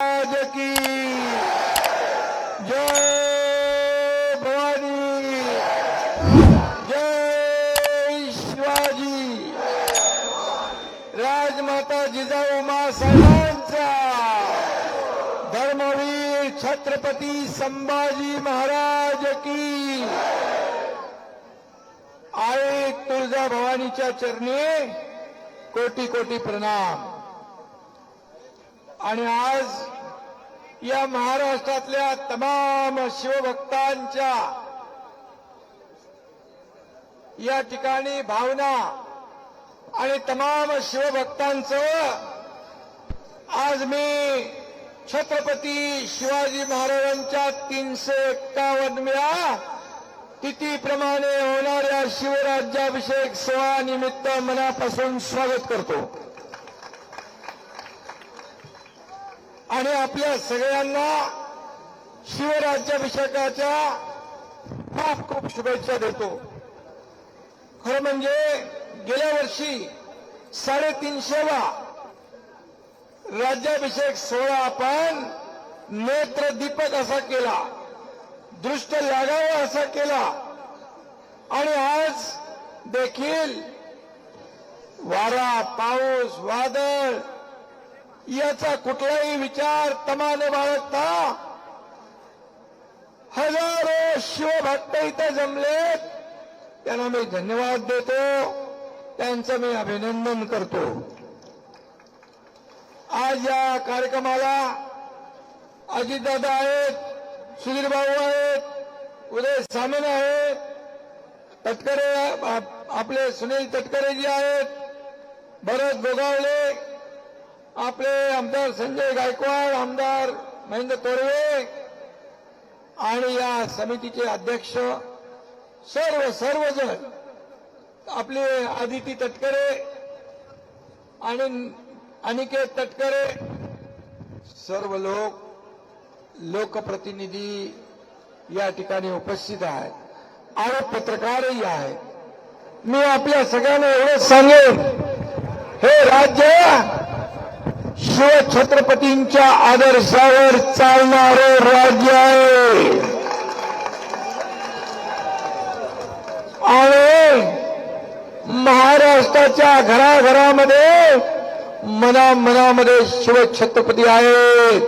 महाराज की जय भवानी जय शिवाजी. राजमाता जिजाऊ मा साहेबांचा धर्मवीर छत्रपती संभाजी महाराज की. आई तुळजा भवानीच्या चरणी कोटी कोटी प्रणाम. आणि आज या महाराष्ट्रातल्या तमाम शिवभक्तांच्या या ठिकाणी भावना आणि तमाम शिवभक्तांचं आज मी छत्रपती शिवाजी महाराजांच्या तीनशे एक्कावन्नव्या तिथीप्रमाणे होणाऱ्या शिवराज्याभिषेक सोहळा निमित्त मनापासून स्वागत करतो. आणि आपल्या सगळ्यांना शिवराज्याभिषेकाच्या खूप खूप शुभेच्छा देतो. खरं म्हणजे गेल्या वर्षी साडेतीनशेवा राज्याभिषेक सोहळा आपण नेत्रदीपक असा केला दृष्ट लागावा असा केला. आणि आज देखील वारा पाऊस वादळ याचा कुठलाही विचार तमाने बाळगता हजारो शिवभक्त इथे जमलेत त्यांना मी धन्यवाद देतो. त्यांचं मी अभिनंदन करतो. आज या कार्यक्रमाला अजितदादा आहेत सुधीर भाऊ आहेत उदय सामन आहेत तटकरे आपले सुनील तटकरेजी आहेत भरत गोगावले आपले आमदार संजय गायकवाड आमदार महेंद्र तोरवे आणि या समितीचे अध्यक्ष सर्व सर्वजण आपले आदिती तटकरे आणि अनिकेत तटकरे सर्व लोक लोकप्रतिनिधी या ठिकाणी उपस्थित आहेत. आरोप पत्रकारही आहेत. मी आपल्या सगळ्यांना एवढंच सांगेन हे राज्य शिवछत्रपतींच्या आदर्शावर चालणारे राज्य आहे. आणि महाराष्ट्राच्या घराघरामध्ये मना मनामध्ये शिवछत्रपती आहेत.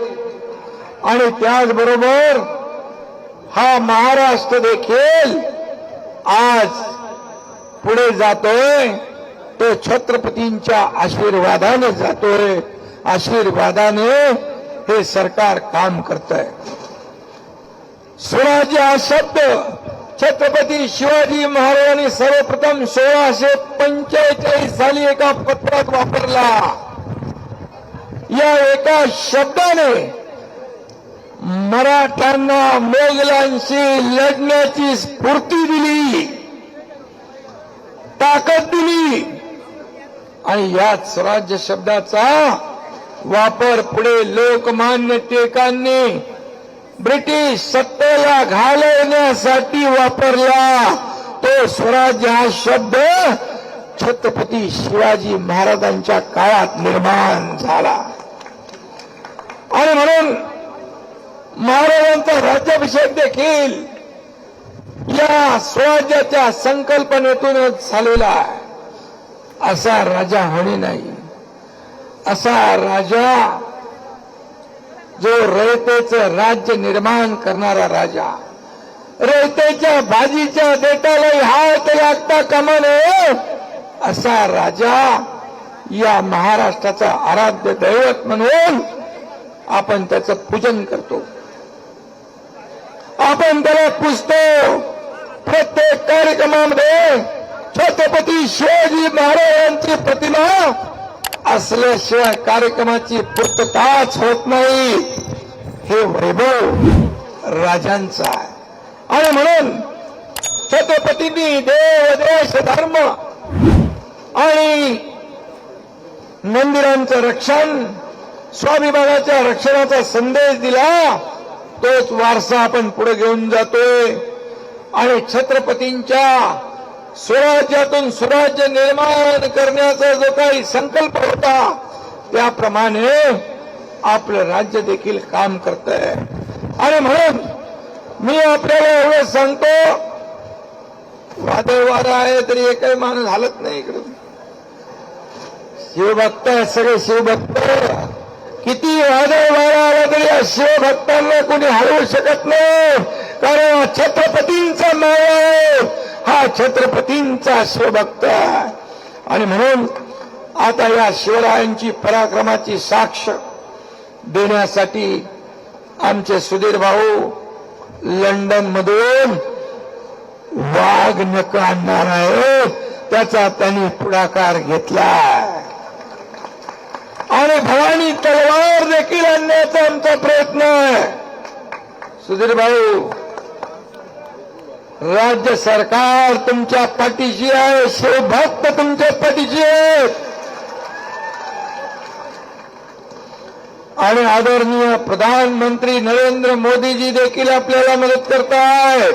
आणि त्याचबरोबर हा महाराष्ट्र देखील आज पुढे जातोय तो छत्रपतींच्या आशीर्वादाने जातोय. आशीर्वादाने हे सरकार काम करत आहे स्वराज्य हा शब्द छत्रपती शिवाजी महाराजांनी सर्वप्रथम सोळाशे पंचेचाळीस साली एका पत्रात वापरला. या एका शब्दाने मराठ्यांना मोगलांशी लढण्याची स्फूर्ती दिली ताकद दिली. आणि याच स्वराज्य शब्दाचा वापर पुढे लोकमान्य टिळकांनी ब्रिटिश सत्तेला घालवण्यासाठी वापरला. तो स्वराज्य हा शब्द छत्रपती शिवाजी महाराजांच्या काळात निर्माण झाला. आणि म्हणून महाराजांचा राज्याभिषेक देखील या स्वराज्याच्या संकल्पनेतूनच झालेला असा राजा होणे नाही. असा राजा जो रयतेचं राज्य निर्माण करणारा राजा. रयतेच्या भाजीच्या बेटाला हात लागता कामा नये असा राजा या महाराष्ट्राचा आराध्य दैवत म्हणून आपण त्याचं पूजन करतो. आपण त्याला पुजतो. प्रत्येक कार्यक्रमामध्ये छत्रपती शिवाजी महाराजांची प्रतिमा असल्याशिवाय कार्यक्रमाची पूर्तताच होत नाही. हे वैभव राजांचा आहे. आणि म्हणून छत्रपतींनी देव देश धर्म आणि मंदिरांचं रक्षण स्वाभिमानाच्या रक्षणाचा संदेश दिला तोच वारसा आपण पुढे घेऊन जातोय. आणि छत्रपतींच्या स्वराज्यातून स्वराज्य निर्माण करण्याचा जो काही संकल्प होता त्याप्रमाणे आपलं राज्य देखील काम करत आहे आणि म्हणून मी आपल्याला एवढं सांगतो वादळ वारा आहे तरी एकही माणूस हालत नाही इकडे शिवभक्त सगळे शिवभक्त किती वादळ वारा आला तरी या शिवभक्तांना कोणी हलवू शकत नाही. कारण छत्रपतींचा माया आहे. हा छत्रपतींचा शिवभक्त आणि म्हणून आता या शिवरायांची पराक्रमाची साक्ष देण्यासाठी आमचे सुधीर भाऊ लंडन मधून वाघ नक आणणार आहे त्याचा त्यांनी पुढाकार घेतला. आणि भवानी तलवार देखील आणण्याचा आमचा प्रयत्न आहे. सुधीर भाऊ राज्य सरकार तुमच्या पाठीशी आहे शिवभक्त तुमच्या पाठीशी आहेत. आणि आदरणीय प्रधानमंत्री नरेंद्र मोदीजी देखील आपल्याला मदत करतायत.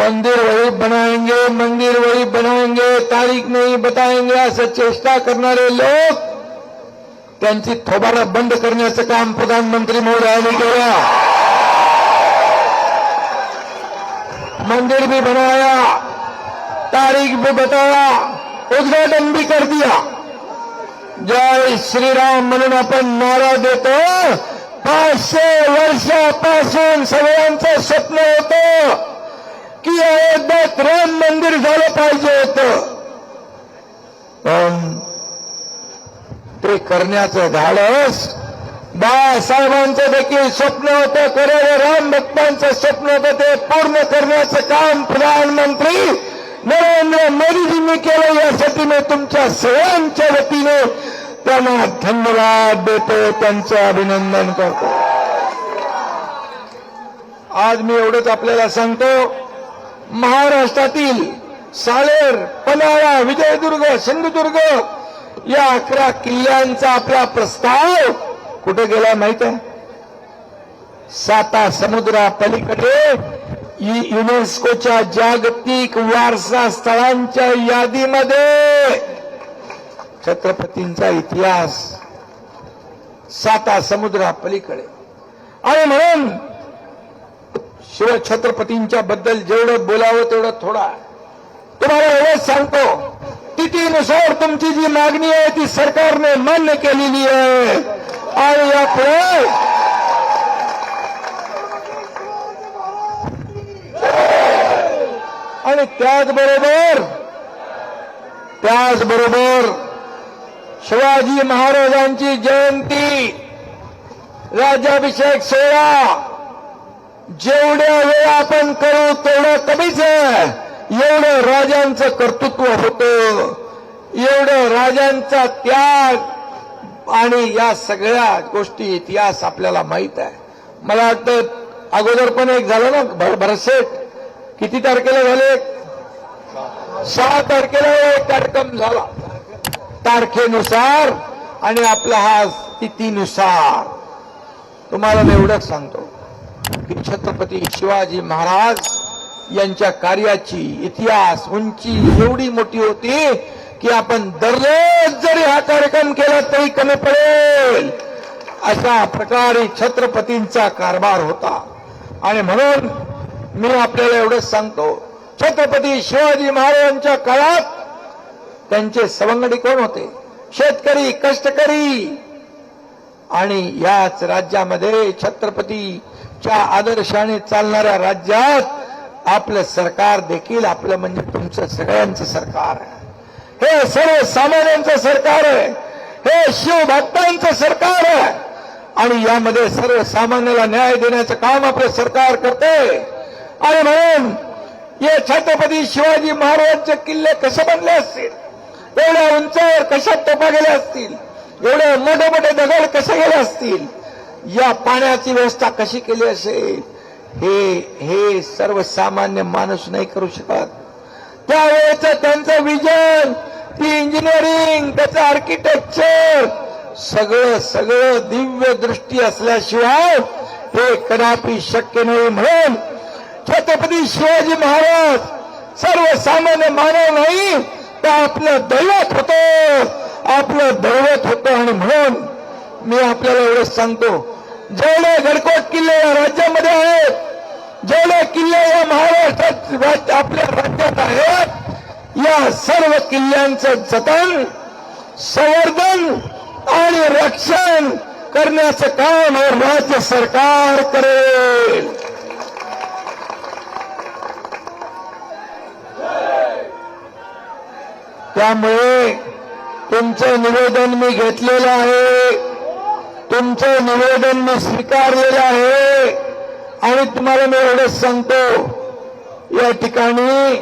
मंदिर वही बनाएंगे मंदिर वही बनाएंगे तारीख नहीं बताएंगे असं चेष्टा करणारे लोक त्यांची थोबाडा बंद करण्याचं काम प्रधानमंत्री महोदयांनी केलं. मंदिर भी बनाया तारीख भी बताया उद्घाटन भी कर दिया. जय श्रीराम म्हणून आपण नारा देतो. पाचशे वर्षापासून सगळ्यांचं स्वप्न होतं की अयोध्यात राम मंदिर झालं पाहिजे. करण्याचं धाडस बाळासाहेबांचं देखील स्वप्न होतं खरं राम भक्तांचं स्वप्न होतं ते पूर्ण करण्याचं काम प्रधानमंत्री नरेंद्र मोदीजींनी केलं यासाठी मी तुमच्या सगळ्यांच्या वतीने त्यांना धन्यवाद देतो त्यांचं अभिनंदन करतो. आज मी एवढंच आपल्याला सांगतो. महाराष्ट्रातील सालेर पन्हाळा विजयदुर्ग सिंधुदुर्ग या अकरा किल्ल्यांचा आपला प्रस्ताव कुठे गेला माहीत आहे? साता समुद्रा पलीकडे युनेस्कोच्या जागतिक वारसा स्थळांच्या यादीमध्ये छत्रपतींचा इतिहास साता समुद्रा पलीकडे. आणि म्हणून शिव छत्रपतींच्या बद्दल जेवढं बोलावं तेवढं थोडा. तुम्हाला एवढंच सांगतो. तिथीनुसार तुमची जी मागणी आहे ती सरकारने मान्य केलेली आहे. आणि यापुढे आणि त्याचबरोबर त्याचबरोबर शिवाजी महाराजांची जयंती राज्याभिषेक सोहळा जेवढ्या वेळा आपण करू तेवढं कमीच आहे. एवढं राजांचं कर्तृत्व होतं एवढं राजांचा त्याग. आणि या सगळ्या गोष्टी इतिहास आपल्याला माहीत आहे. मला वाटतं अगोदर पण एक झालं ना भर- भरसेट किती तारखेला झाले? सहा तारखेला एक कार्यक्रम झाला. तारखेनुसार आणि आपला हा स्थितीनुसार तुम्हाला मी एवढंच सांगतो की छत्रपती शिवाजी महाराज यांच्या कार्याची इतिहास उंची एवढी मोठी होती की आपण दररोज जरी हा कार्यक्रम केला तरी कमी पडेल. अशा प्रकारे छत्रपतींचा कारभार होता. आणि म्हणून मी आपल्याला एवढंच सांगतो छत्रपती शिवाजी महाराजांच्या काळात त्यांचे सवंगडी कोण होते? शेतकरी कष्टकरी. आणि याच राज्यामध्ये छत्रपतीच्या आदर्शाने चालणाऱ्या राज्यात आपलं सरकार देखील आपलं म्हणजे तुमचं सगळ्यांचं सरकार आहे. हे सर्वसामान्यांचं सरकार आहे. हे शिवभक्तांचं सरकार आहे. आणि यामध्ये सर्वसामान्याला न्याय देण्याचं काम आपलं सरकार करते. आणि म्हणून हे छत्रपती शिवाजी महाराजांचे किल्ले कसे बनले असतील? एवढ्या उंचावर कशा टोपा गेल्या असतील? एवढे मोठे मोठे दगड कसे गेले असतील? या पाण्याची व्यवस्था कशी केली असेल? हे हे सर्वसामान्य माणूस नाही करू शकत. त्यावेळेच त्यांचं विजन ती इंजिनिअरिंग त्याचं आर्किटेक्चर सगळं सगळं दिव्य दृष्टी असल्याशिवाय हे कदापि शक्य नाही म्हणून छत्रपती शिवाजी महाराज सर्वसामान्य मानव नाही तर आपलं दैवत होतं आपलं दैवत होतं आणि म्हणून मी आपल्याला एवढंच सांगतो जेवढे गडकोट किल्ले या राज्यामध्ये आहेत जेवढे किल्ले या महाराष्ट्रात आपल्या राज्यात आहेत. या सर्व किल्ल्यांचं जतन संवर्धन आणि रक्षण करण्याचं काम हे राज्य सरकार करेल. त्यामुळे तुमचं निवेदन मी घेतलेलं आहे. तुमचं निवेदन मी स्वीकारलेलं आहे. आणि तुम्हाला मी एवढंच सांगतो या ठिकाणी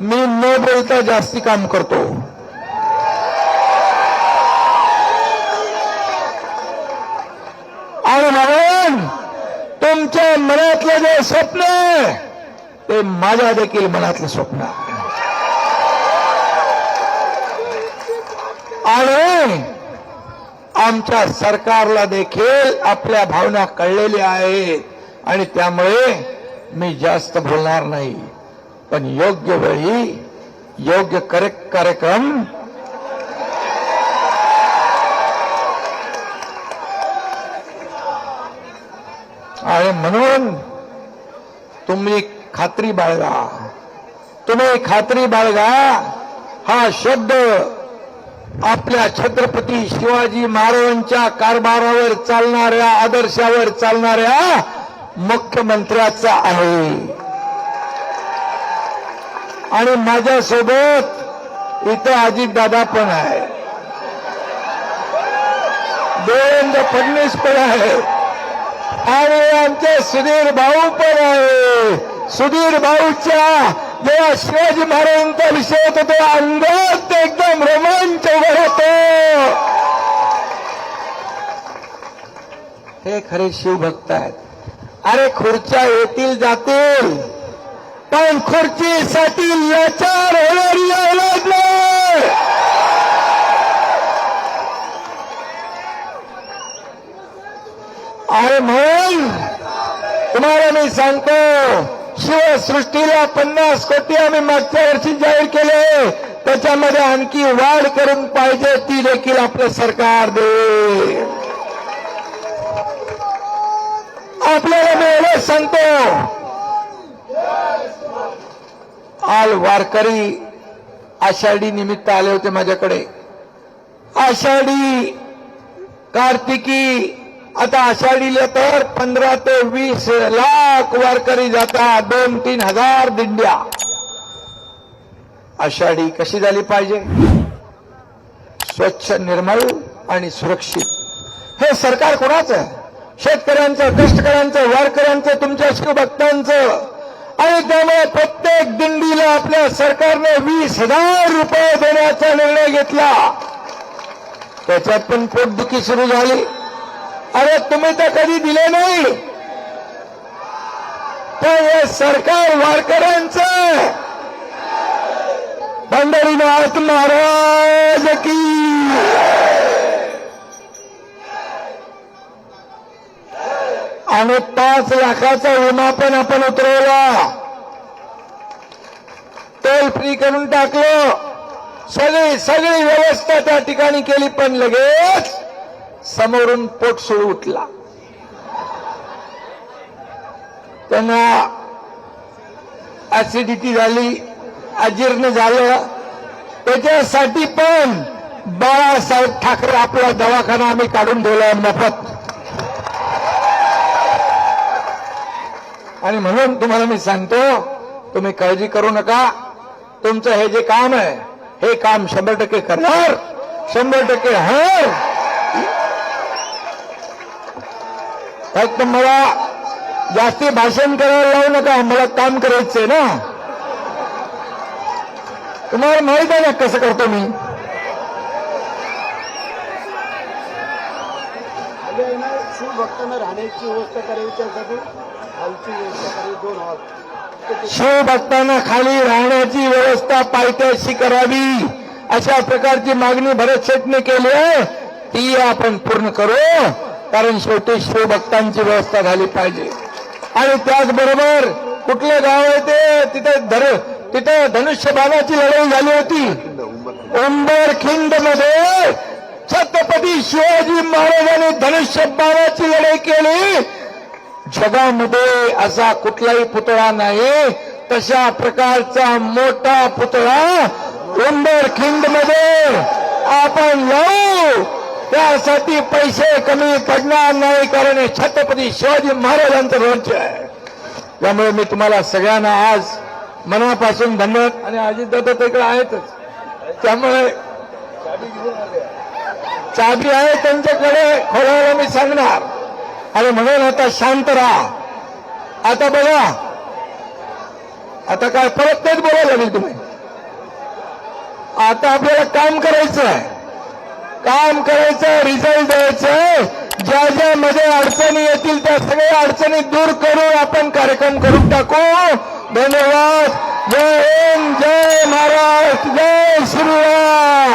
मी न बोलता जास्ती काम करतो. आणि म्हणून तुमच्या मनातलं जे स्वप्न आहे, ते माझ्या देखील मनातलं स्वप्न आहे. आणि आमच्या सरकारला देखील आपल्या भावना कळलेल्या आहेत. आणि त्यामुळे मी जास्त बोलणार नाही. पण योग्य वेळी योग्य करेक्ट कार्यक्रम आणि म्हणून तुम्ही खात्री बाळगा. तुम्ही खात्री बाळगा. हा शब्द आपल्या छत्रपती शिवाजी महाराजांच्या कारभारावर चालणाऱ्या आदर्शावर चालणाऱ्या मुख्यमंत्र्याचा आहे. आणि माझ्यासोबत इथं अजितदादा पण आहे. देवेंद्र फडणवीस पण आहे. आणि आमचे सुधीर भाऊ पण आहे. सुधीर भाऊच्या जेव्हा शिवाजी महाराजांचा विषय होतो तेव्हा अंदाज एकदम रोमांच उभं होतो. हे खरे शिवभक्त आहेत. अरे खुर्च्या येतील जातील पण खुर्चीसाठी लाचार होणारी औलाद नाही. अरे म्हणून तुम्हाला मी सांगतो शिवसृष्टीला पन्नास कोटी आम्ही मागच्या वर्षी जाहीर केले. त्याच्यामध्ये आणखी वाढ करून पाहिजे ती देखील आपलं सरकार दे आपल्याला मी सांगतो आल वारकरी आषाढी निमित्त आले होते माझ्याकडे. आषाढी कार्तिकी आता आषाढीला तर पंधरा ते वीस लाख वारकरी जातात. दोन तीन हजार दिंड्या. आषाढी कशी झाली पाहिजे? स्वच्छ निर्मळ आणि सुरक्षित. हे सरकार कोणाचं आहे? शेतकऱ्यांचं कष्टकऱ्यांचं वारकऱ्यांचं तुमच्या शिवभक्तांचं आणि त्यामुळे प्रत्येक दिंडीला आपल्या सरकारने वीस हजार रुपये देण्याचा निर्णय घेतला. त्याच्यात पण पोटदुखी सुरू झाली. अरे तुम्ही तर कधी दिले नाही. पण हे सरकार वारकऱ्यांचं पंढरीनाथ महाराज की. आणि पाच लाखाचा विमा पण आपण उतरवला. टोल फ्री करून टाकलं. सगळी सगळी व्यवस्था त्या ठिकाणी केली पण लगेच समोरून पोट सुरू उठला. त्यांना ऍसिडिटी झाली अजीर्ण झालं. त्याच्यासाठी पण बाळासाहेब ठाकरे आपला दवाखाना आम्ही काढून ठेवला मोफत. आणि म्हणून तुम्हाला मी सांगतो तुम्ही काळजी करू नका. तुमचं हे जे काम आहे हे काम शंभर टक्के करणार शंभर टक्के हर फक्त मला जास्ती भाषण करायला लावू नका मला काम करायचंय ना. तुम्हाला माहीत आहे ना कसं करतो मी? शिवभक्तांना राहण्याची व्यवस्था करावी त्यासाठी खालची व्यवस्था शिवभक्तांना खाली राहण्याची व्यवस्था पायथ्याशी करावी. अशा प्रकारची मागणी भरत शेटने केली आहे. ती आपण पूर्ण करू. कारण शेवटी शिवभक्तांची व्यवस्था झाली पाहिजे. आणि त्याचबरोबर कुठलं गाव आहे ते? तिथे धर तिथे धनुष्यबाणाची लढाई झाली होती. उंबरखिंडमध्ये छत्रपती शिवाजी महाराजांनी धनुष्यबाणाची लढाई केली. जगामध्ये असा कुठलाही पुतळा नाही तशा प्रकारचा मोठा पुतळा उंबरखिंडमध्ये आपण लावू. त्यासाठी पैसे कमी पडणार नाही कारण हे छत्रपती शिवाजी महाराजांचं राज्य आहे. त्यामुळे मी तुम्हाला सगळ्यांना आज मनापासून धन्यवाद. आणि अजितदादा तर इकडे आहेतच. त्यामुळे चाबी आहे त्यांच्याकडे खोलायला मी सांगणार. आणि म्हणून आता शांत राहा. आता बघा. आता काय परत तेच बोलायला लागेल तुम्ही. आता आपल्याला काम करायचं आहे. काम करायचं रिझल्ट द्यायचं. ज्या ज्या मध्ये अडचणी येतील त्या सगळ्या अडचणी दूर करून आपण कार्यक्रम करून टाकू. धन्यवाद. जय हिंद जय महाराष्ट्र जय श्रीराम.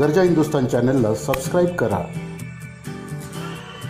गरजा हिंदुस्तान चॅनलला सबस्क्राईब करा.